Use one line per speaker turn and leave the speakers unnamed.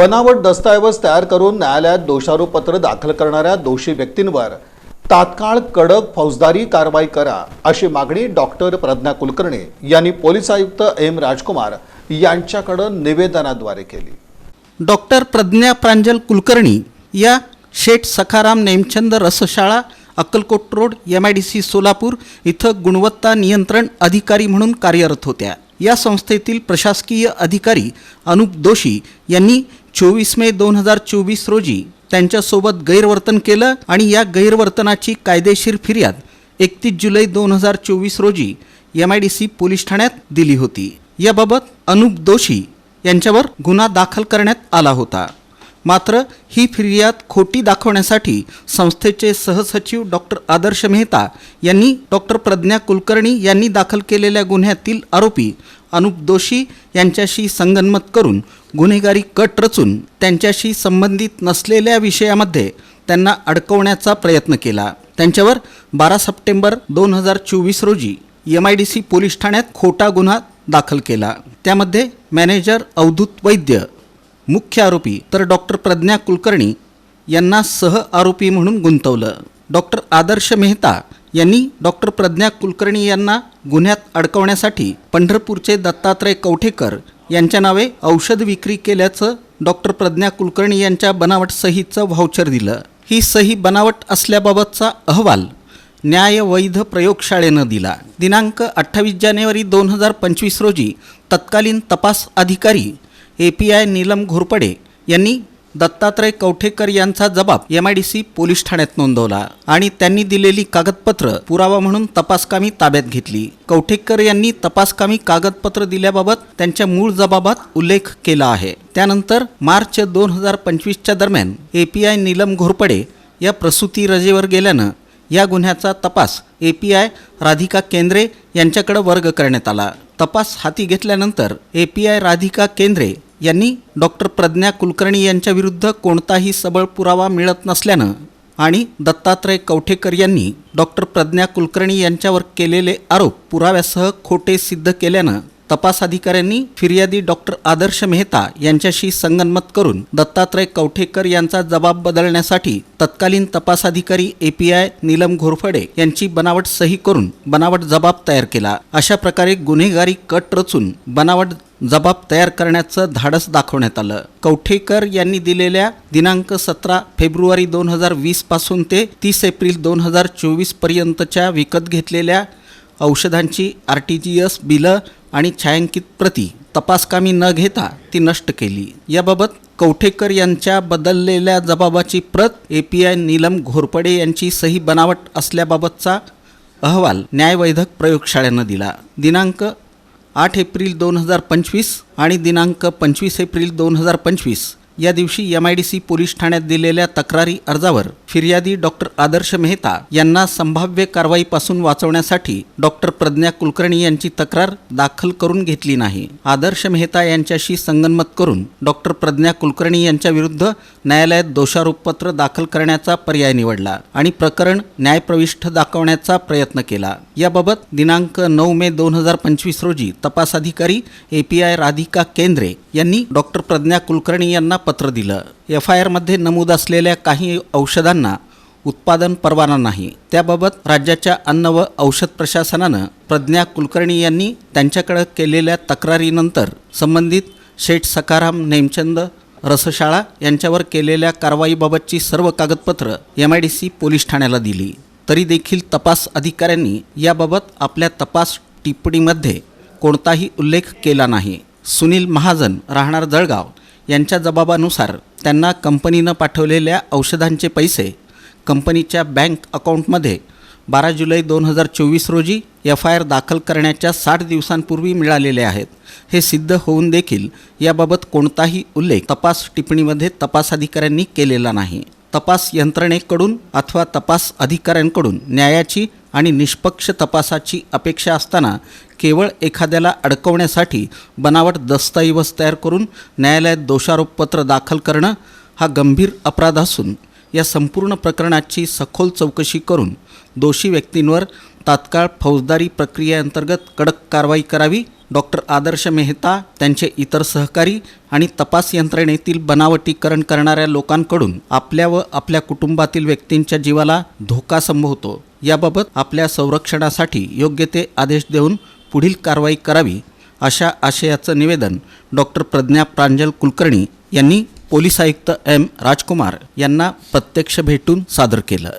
बनावट दस्तऐवज तयार करून न्यायालयात दोषारोपपत्र दाखल करणाऱ्या दोषी व्यक्तींवर तात्काळ कडक फौजदारी कारवाई करा अशी मागणी डॉक्टर प्रज्ञा कुलकर्णी यांनी पोलीस आयुक्त एम राजकुमार यांच्याकडे निवेदनाद्वारे केली.
डॉक्टर प्रज्ञा प्रांजल कुलकर्णी या शेठ Sakharam Nemchand Rasashala Akkalkot road M I D C Solapur इथं गुणवत्ता नियंत्रण अधिकारी म्हणून कार्यरत होत्या. या संस्थेतील प्रशासकीय अधिकारी अनुप दोशी यांनी चोवीस मे दोन हजार चोवीस रोजी त्यांच्यासोबत गैरवर्तन केलं आणि या गैरवर्तनाची कायदेशीर फिर्याद एकतीस जुलै दोन हजार चोवीस रोजी M I D C police ठाण्यात दिली होती. याबाबत अनुप दोषी यांच्यावर गुन्हा दाखल करण्यात आला होता. मात्र ही फिर्याद खोटी दाखवण्यासाठी संस्थेचे सहसचिव डॉक्टर आदर्श मेहता यांनी डॉक्टर प्रज्ञा कुलकर्णी यांनी दाखल केलेल्या गुन्ह्यातील आरोपी अनुप दोषी यांच्याशी संगनमत करून गुन्हेगारी कट रचून त्यांच्याशी संबंधित नसलेल्या विषयामध्ये त्यांना अडकवण्याचा प्रयत्न केला. त्यांच्यावर बारा सप्टेंबर दोन हजार चोवीस रोजी M I D C police ठाण्यात खोटा गुन्हा दाखल केला. त्यामध्ये मॅनेजर अवधूत वैद्य मुख्य आरोपी तर डॉक्टर प्रज्ञा कुलकर्णी यांना सह आरोपी म्हणून गुंतवलं. डॉक्टर आदर्श मेहता यांनी डॉक्टर प्रज्ञा कुलकर्णी यांना गुन्ह्यात अडकवण्यासाठी पंढरपूरचे दत्तात्रय कवठेकर यांच्या नावे औषध विक्री केल्याचं डॉक्टर प्रज्ञा कुलकर्णी यांच्या बनावट सहीचं व्हाउचर दिलं. ही सही बनावट असल्याबाबतचा अहवाल न्याय वैध प्रयोगशाळेनं दिला. दिनांक अठ्ठावीस जानेवारी दोन हजार पंचवीस रोजी तत्कालीन तपास अधिकारी A P I Neelam Ghorpade यांनी दत्तात्रय कवठेकर यांचा जबाब M I D C police ठाण्यात नोंदवला आणि त्यांनी दिलेली कागदपत्र पुरावा म्हणून तपासकामी ताब्यात घेतली. कवठेकर यांनी तपासकामी कागदपत्र दिल्याबाबत त्यांच्या मूळ जबाबात उल्लेख केला आहे. त्यानंतर मार्च दोन हजार पंचवीसच्या दरम्यान A P I Neelam Ghorpade या प्रसूती रजेवर गेल्यानं या गुन्ह्याचा तपास ए पी आय राधिका केंद्रे यांच्याकडे वर्ग करण्यात आला. तपास हाती घेतल्यानंतर ए पी आय राधिका केंद्रे यांनी डॉक्टर प्रज्ञा कुलकर्णी यांच्याविरुद्ध कोणताही सबळ पुरावा मिळत नसल्यानं आणि दत्तात्रय कवठेकर यांनी डॉक्टर प्रज्ञा कुलकर्णी यांच्यावर केलेले आरोप पुराव्यासह खोटे सिद्ध केल्यानं तपास अधिकाऱ्यांनी फिर्यादी डॉक्टर आदर्श मेहता यांच्याशी संगनमत करून दत्तात्रय कवठेकर यांचा जबाब बदलण्यासाठी तत्कालीन तपास अधिकारी A P I Neelam Ghorpade यांची बनावट सही करून बनावट जबाब तयार केला. अशा प्रकारे गुन्हेगारी कट रचून बनावट जबाब तयार करण्याचं धाडस दाखवण्यात आलं. कवठेकर यांनी दिलेल्या दिनांक सतरा फेब्रुवारी दोन हजार वीसपासून ते तीस एप्रिल दोन हजार चोवीस पर्यंतच्या विकत घेतलेल्या औषधांची आर टी जी एस बिलं आणि छायांकित प्रती तपासकामी न घेता ती नष्ट केली. याबाबत कवठेकर यांच्या बदललेल्या जबाबाची प्रत A P I Neelam Ghorpade यांची सही बनावट असल्याबाबतचा अहवाल न्यायवैधक प्रयोगशाळेनं दिला. दिनांक आठ एप्रिल दोन हजार पंचवीस आणि दिनांक पंचवीस एप्रिल दोन हजार पंचवीस. या दिवशी M I D C police ठाण्यात दिलेल्या तक्रारी अर्जावर फिर्यादी डॉक्टर आदर्श मेहता यांना संभाव्य कारवाईपासून वाचवण्यासाठी डॉक्टर प्रज्ञा कुलकर्णी यांची तक्रार दाखल करून घेतली नाही. आदर्श मेहता यांच्याशी संगनमत करून डॉक्टर प्रज्ञा कुलकर्णी यांच्या विरुद्ध न्यायालयात दोषारोपपत्र दाखल करण्याचा पर्याय निवडला आणि प्रकरण न्यायप्रविष्ठ दाखवण्याचा प्रयत्न केला. याबाबत दिनांक नऊ मे दोन हजार पंचवीस रोजी तपास अधिकारी ए पी आय राधिका केंद्रे यांनी डॉक्टर प्रज्ञा कुलकर्णी यांना पत्र दिलं. एफ आय आरमध्ये नमूद असलेल्या काही औषधांना उत्पादन परवाना नाही. त्याबाबत राज्याच्या अन्न व औषध प्रशासनानं प्रज्ञा कुलकर्णी यांनी त्यांच्याकडे केलेल्या तक्रारीनंतर संबंधित शेठ सकाराम नेमचंद रसशाळा यांच्यावर केलेल्या कारवाईबाबतची सर्व कागदपत्र M I D C police ठाण्याला दिली. तरी देखील तपास अधिकाऱ्यांनी याबाबत आपल्या तपास टिप्पणीमध्ये कोणताही उल्लेख केला नाही. सुनील महाजन राहणार जळगाव. यांच्या जबाबानुसार त्यांना कंपनीनं पाठवलेल्या औषधांचे पैसे कंपनीच्या बँक अकाउंटमध्ये बारा जुलै दोन हजार चोवीस रोजी एफ आय आर दाखल करण्याच्या साठ दिवसांपूर्वी मिळालेले आहेत. हे सिद्ध होऊन देखील याबाबत कोणताही उल्लेख तपास टिप्पणीमध्ये तपास अधिकाऱ्यांनी केलेला नाही. तपास यंत्रणेकडून अथवा तपास अधिकाऱ्यांकडून न्यायाची आणि निष्पक्ष तपासाची अपेक्षा असताना केवळ एखाद्याला अडकवण्यासाठी बनावट दस्तऐवज तयार करून न्यायालयात दोषारोपपत्र दाखल करणं हा गंभीर अपराध असून या संपूर्ण प्रकरणाची सखोल चौकशी करून दोषी व्यक्तींवर तात्काळ फौजदारी प्रक्रियेअंतर्गत कडक कारवाई करावी डॉक्टर आदर्श मेहता त्यांचे इतर सहकारी आणि तपास यंत्रणेतील बनावटीकरण करणाऱ्या लोकांकडून आपल्या व आपल्या कुटुंबातील व्यक्तींच्या जीवाला धोका संभवतो. याबाबत आपल्या संरक्षणासाठी योग्य ते आदेश देऊन पुढील कारवाई करावी अशा आशयाचं निवेदन डॉक्टर प्रज्ञा प्रांजल कुलकर्णी यांनी पोलीस आयुक्त एम. राजकुमार यांना प्रत्यक्ष भेटून सादर केलं.